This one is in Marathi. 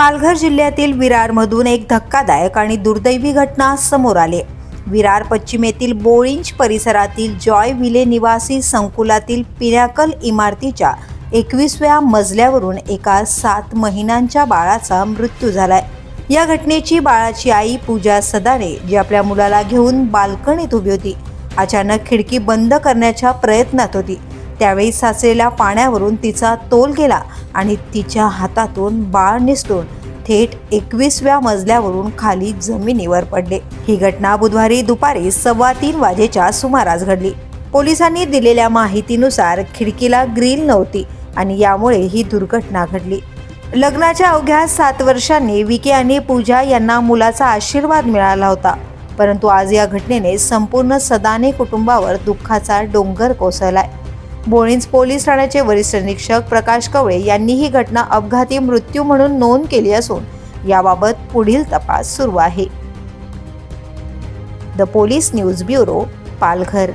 पालघर जिल्ह्यातील विरारमधून एक धक्कादायक आणि दुर्दैवी घटना समोर आली. विरार पश्चिमेतील बोळिंज परिसरातील जॉय विले निवासी संकुलातील पिनॅकल इमारतीच्या एकवीसव्या मजल्यावरून एका सात महिन्यांच्या बाळाचा मृत्यू झालाय. या घटनेची बाळाची आई पूजा सदाने जी आपल्या मुलाला घेऊन बाल्कनीत उभी होती अचानक खिडकी बंद करण्याच्या प्रयत्नात होती. त्यावेळी साचलेल्या पाण्यावरून तिचा तोल गेला आणि तिच्या हातातून बाळ निसटून थेट एकवीसव्या मजल्यावरून खाली जमिनीवर पडले. ही घटना बुधवारी दुपारी सव्वा तीन वाजेच्या सुमारास घडली. पोलिसांनी दिलेल्या माहितीनुसार खिडकीला ग्रील नव्हती आणि यामुळे ही दुर्घटना घडली. लग्नाच्या अवघ्या सात वर्षांनी विके आणि पूजा यांना मुलाचा आशीर्वाद मिळाला होता. परंतु आज या घटनेने संपूर्ण सदाने कुटुंबावर दुःखाचा डोंगर कोसळलाय. बोळींज पोलीस ठाण्याचे वरिष्ठ निरीक्षक प्रकाश कवळे यांनी ही घटना अपघाती मृत्यू म्हणून नोंद केली असून याबाबत पुढील तपास सुरू आहे. The police news bureau Palghar.